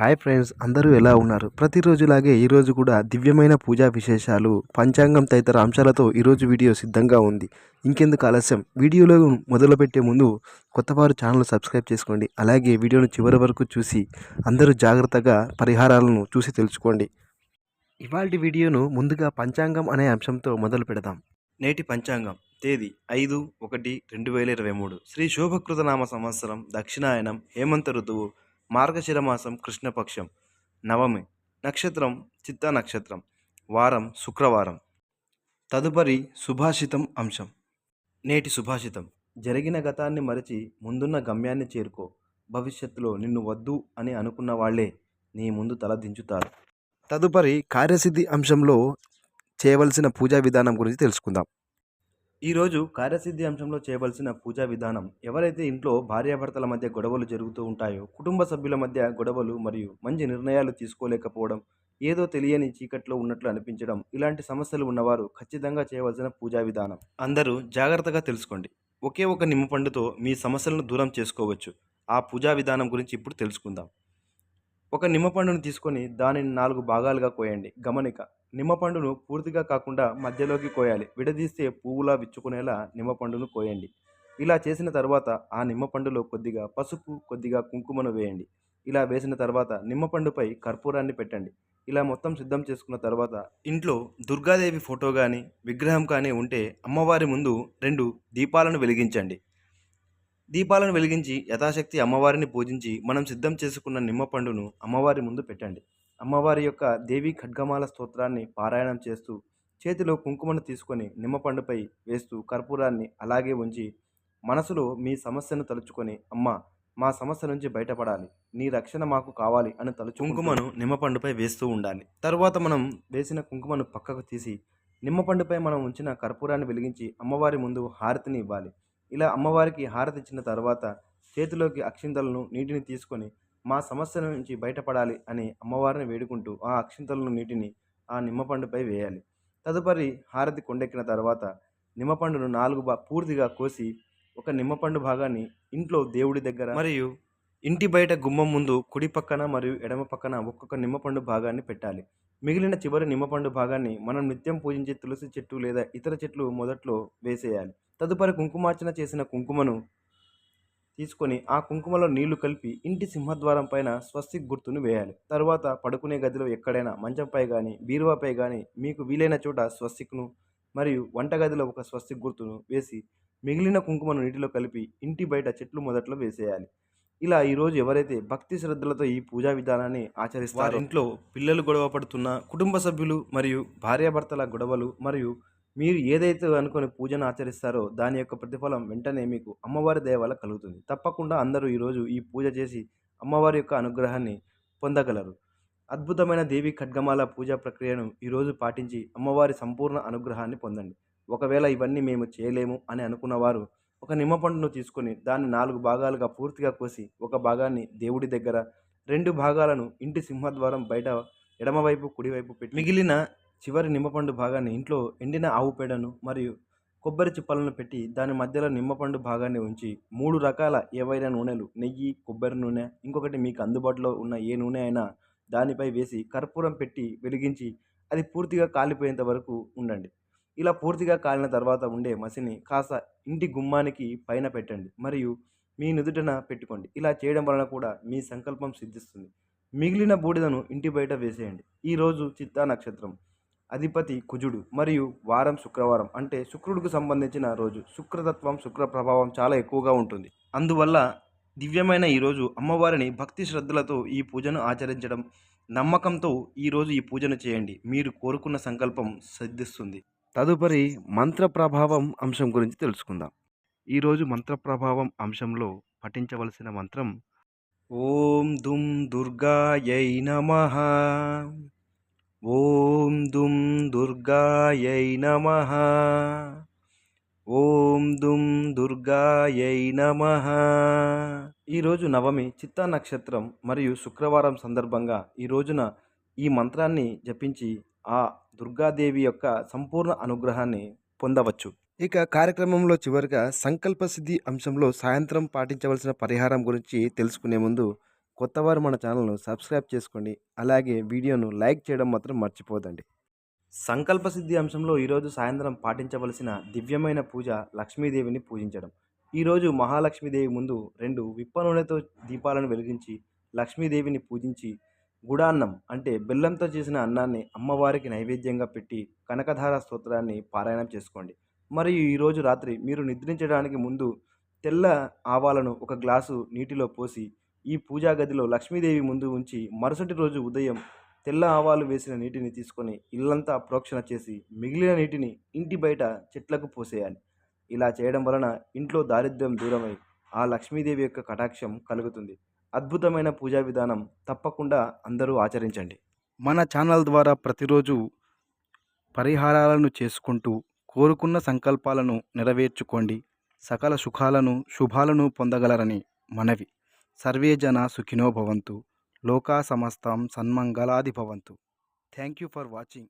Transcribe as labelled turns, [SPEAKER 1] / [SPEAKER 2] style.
[SPEAKER 1] Hi friends అందరూ ఎలా ఉన్నారు? ప్రతిరోజులాగే ఈరోజు కూడా దివ్యమైన పూజా విశేషాలు పంచాంగం తదితర అంశాలతో ఈరోజు వీడియో సిద్ధంగా ఉంది. ఇంకెందుకు ఆలస్యం? వీడియోలో మొదలుపెట్టే ముందు కొత్తవారు ఛానల్ సబ్స్క్రైబ్ చేసుకోండి. అలాగే వీడియోను చివరి వరకు చూసి అందరూ జాగ్రత్తగా పరిహారాలను చూసి తెలుసుకోండి. ఇవాళ వీడియోను ముందుగా పంచాంగం అనే అంశంతో మొదలు పెడదాం. నేటి పంచాంగం తేదీ ఐదు ఒకటి రెండు వేల ఇరవై మూడు. శ్రీ శోభకృతనామ సంవత్సరం దక్షిణాయనం హేమంత ఋతువు మార్గశిర మాసం కృష్ణపక్షం నవమి నక్షత్రం చిత్త నక్షత్రం వారం శుక్రవారం. తదుపరి సుభాషితం అంశం. నేటి సుభాషితం. జరిగిన గతాన్ని మరచి ముందున్న గమ్యాన్ని చేరుకో. భవిష్యత్తులో నిన్ను వద్దు అని అనుకున్న వాళ్ళే నీ ముందు తలదించుతారు తదుపరి కార్యసిద్ధి అంశంలో చేయవలసిన పూజా విధానం గురించి తెలుసుకుందాం. ఈరోజు కార్యసిద్ధి అంశంలో చేయవలసిన పూజా విధానం ఎవరైతే ఇంట్లో భార్యాభర్తల మధ్య గొడవలు జరుగుతూ ఉంటాయో కుటుంబ సభ్యుల మధ్య గొడవలు మరియు మంచి నిర్ణయాలు తీసుకోలేకపోవడం ఏదో తెలియని చీకట్లో ఉన్నట్లు అనిపించడం ఇలాంటి సమస్యలు ఉన్నవారు ఖచ్చితంగా చేయవలసిన పూజా విధానం. అందరూ జాగ్రత్తగా తెలుసుకోండి. ఒకే ఒక నిమ్మపండుతో మీ సమస్యలను దూరం చేసుకోవచ్చు. ఆ పూజా విధానం గురించి ఇప్పుడు తెలుసుకుందాం. ఒక నిమ్మపండును తీసుకొని దానిని నాలుగు భాగాలుగా కోయండి. గమనిక నిమ్మపండును పూర్తిగా కాకుండా మధ్యలోకి కోయాలి. విడదీస్తే పువ్వులా విచ్చుకునేలా నిమ్మపండును కోయండి. ఇలా చేసిన తర్వాత ఆ నిమ్మపండులో కొద్దిగా పసుపు కొద్దిగా కుంకుమను వేయండి. ఇలా వేసిన తర్వాత నిమ్మపండుపై కర్పూరాన్ని పెట్టండి. ఇలా మొత్తం సిద్ధం చేసుకున్న తర్వాత ఇంట్లో దుర్గాదేవి ఫోటో కానీ విగ్రహం కానీ ఉంటే అమ్మవారి ముందు రెండు దీపాలను వెలిగించండి. దీపాలను వెలిగించి యథాశక్తి అమ్మవారిని పూజించి మనం సిద్ధం చేసుకున్న నిమ్మపండును అమ్మవారి ముందు పెట్టండి. అమ్మవారి యొక్క దేవి ఖడ్గమాల స్తోత్రాన్ని పారాయణం చేస్తూ చేతిలో కుంకుమను తీసుకొని నిమ్మపండుపై వేస్తూ కర్పూరాన్ని అలాగే ఉంచి మనసులో మీ సమస్యను తలుచుకొని అమ్మ మా సమస్య నుంచి బయటపడాలి. నీ రక్షణ మాకు కావాలి అని తలుచు కుంకుమను నిమ్మపండుపై వేస్తూ ఉండాలి. తరువాత మనం వేసిన కుంకుమను పక్కకు తీసి నిమ్మపండుపై మనం ఉంచిన కర్పూరాన్ని వెలిగించి అమ్మవారి ముందు హారతిని ఇవ్వాలి. ఇలా అమ్మవారికి హారతి ఇచ్చిన తర్వాత చేతిలోకి అక్షింతలను నీటిని తీసుకొని మా సమస్య నుంచి బయటపడాలి అని అమ్మవారిని వేడుకుంటూ ఆ అక్షింతలను నీటిని ఆ నిమ్మపండుపై వేయాలి. తదుపరి హారతి కొండెక్కిన తర్వాత నిమ్మపండును నాలుగు బా పూర్తిగా కోసి ఒక నిమ్మపండు భాగాన్ని ఇంట్లో దేవుడి దగ్గర మరియు ఇంటి బయట గుమ్మం ముందు కుడి పక్కన మరియు ఎడమ పక్కన ఒక్కొక్క నిమ్మపండు భాగాన్ని పెట్టాలి. మిగిలిన చివరి నిమ్మపండు భాగాన్ని మనం నిత్యం పూజించే తులసి చెట్టు లేదా ఇతర చెట్లు మొదట్లో వేసేయాలి. తదుపరి కుంకుమార్చన చేసిన కుంకుమను తీసుకొని ఆ కుంకుమలో నీళ్ళు కలిపి ఇంటి సింహద్వారం పైన స్వస్తిక్ గుర్తును వేయాలి. తర్వాత పడుకునే గదిలో ఎక్కడైనా మంచంపై కానీ బీరువాపై కానీ మీకు వీలైన చోట స్వస్తిక్ను మరియు వంటగదిలో ఒక స్వస్తిక్ గుర్తును వేసి మిగిలిన కుంకుమను నీటిలో కలిపి ఇంటి బయట చెట్లు మొదట్లో వేసేయాలి. ఇలా ఈరోజు ఎవరైతే భక్తి శ్రద్ధలతో ఈ పూజా విధానాన్ని ఆచరిస్తారు ఇంట్లో పిల్లలు గొడవ పడుతున్న కుటుంబ సభ్యులు మరియు భార్యాభర్తల గొడవలు మరియు మీరు ఏదైతే అనుకుని పూజను ఆచరిస్తారో దాని యొక్క ప్రతిఫలం వెంటనే మీకు అమ్మవారి దయ వల్ల కలుగుతుంది. తప్పకుండా అందరూ ఈరోజు ఈ పూజ చేసి అమ్మవారి యొక్క అనుగ్రహాన్ని పొందగలరు. అద్భుతమైన దేవి ఖడ్గమాల పూజా ప్రక్రియను ఈరోజు పాటించి అమ్మవారి సంపూర్ణ అనుగ్రహాన్ని పొందండి. ఒకవేళ ఇవన్నీ మేము చేయలేము అని అనుకున్నవారు ఒక నిమ్మపండును తీసుకొని దాన్ని నాలుగు భాగాలుగా పూర్తిగా కోసి ఒక భాగాన్ని దేవుడి దగ్గర రెండు భాగాలను ఇంటి సింహద్వారం బయట ఎడమవైపు కుడివైపు పెట్టి మిగిలిన చివరి నిమ్మపండు భాగాన్ని ఇంట్లో ఎండిన ఆవు పేడను మరియు కొబ్బరి చిప్పలను పెట్టి దాని మధ్యలో నిమ్మపండు భాగాన్ని ఉంచి మూడు రకాల ఏవైనా నూనెలు నెయ్యి కొబ్బరి నూనె ఇంకొకటి మీకు అందుబాటులో ఉన్న ఏ నూనె అయినా దానిపై వేసి కర్పూరం పెట్టి వెలిగించి అది పూర్తిగా కాలిపోయేంత వరకు ఉండండి. ఇలా పూర్తిగా కాలిన తర్వాత ఉండే మసిని కాస్త ఇంటి గుమ్మానికి పైన పెట్టండి. మరియు మీ నుదుటన పెట్టుకోండి. ఇలా చేయడం వలన కూడా మీ సంకల్పం సిద్ధిస్తుంది. మిగిలిన బూడిదను ఇంటి బయట వేసేయండి. ఈరోజు చిత్తా నక్షత్రం. అధిపతి కుజుడు మరియు వారం శుక్రవారం అంటే శుక్రుడికి సంబంధించిన రోజు. శుక్రతత్వం శుక్ర ప్రభావం చాలా ఎక్కువగా ఉంటుంది. అందువల్ల దివ్యమైన ఈరోజు అమ్మవారిని భక్తి శ్రద్ధలతో ఈ పూజను ఆచరించడం నమ్మకంతో ఈరోజు ఈ పూజను చేయండి. మీరు కోరుకున్న సంకల్పం సిద్ధిస్తుంది. తదుపరి మంత్ర ప్రభావం అంశం గురించి తెలుసుకుందాం. ఈరోజు మంత్ర ప్రభావం అంశంలో పఠించవలసిన మంత్రం ఓం దుం దుర్గాయై నమ. ఓం దుం దుర్గాయై నమ. ఓం దుం దుర్గాయై నమ. ఈరోజు నవమి చిత్తా నక్షత్రం మరియు శుక్రవారం సందర్భంగా ఈ రోజున ఈ మంత్రాన్ని జపించి ఆ దుర్గాదేవి యొక్క సంపూర్ణ అనుగ్రహాన్ని పొందవచ్చు. ఇక కార్యక్రమంలో చివరిగా సంకల్ప సిద్ధి అంశంలో సాయంత్రం పాటించవలసిన పరిహారం గురించి తెలుసుకునే ముందు కొత్తవారు మన ఛానల్ను సబ్స్క్రైబ్ చేసుకోండి. అలాగే వీడియోను లైక్ చేయడం మాత్రం మర్చిపోదండి సంకల్ప సిద్ధి అంశంలో ఈరోజు సాయంత్రం పాటించవలసిన దివ్యమైన పూజ లక్ష్మీదేవిని పూజించడం. ఈరోజు మహాలక్ష్మీదేవి ముందు రెండు విప్ప నూనెతో దీపాలను వెలిగించి లక్ష్మీదేవిని పూజించి గుడాన్నం అంటే బెల్లంతో చేసిన అన్నాన్ని అమ్మవారికి నైవేద్యంగా పెట్టి కనకధార స్తోత్రాన్ని పారాయణం చేసుకోండి. మరియు ఈరోజు రాత్రి మీరు నిద్రించడానికి ముందు తెల్ల ఆవాలను ఒక గ్లాసు నీటిలో పోసి ఈ పూజా గదిలో లక్ష్మీదేవి ముందు ఉంచి మరుసటి రోజు ఉదయం తెల్ల ఆవాలు వేసిన నీటిని తీసుకొని ఇల్లంతా ప్రోక్షణ చేసి మిగిలిన నీటిని ఇంటి బయట చెట్లకు పోసేయాలి. ఇలా చేయడం వలన ఇంట్లో దారిద్ర్యం దూరమై ఆ లక్ష్మీదేవి యొక్క కటాక్షం కలుగుతుంది. అద్భుతమైన పూజా విధానం తప్పకుండా అందరూ ఆచరించండి. మన ఛానల్ ద్వారా ప్రతిరోజు పరిహారాలను చేసుకుంటూ కోరుకున్న సంకల్పాలను నెరవేర్చుకోండి. సకల సుఖాలను శుభాలను పొందగలరని మనవి. సర్వే జన సుఖినో భవంతు. లోకా సమస్తం సన్మంగళాది భవంతు. Thank you for watching.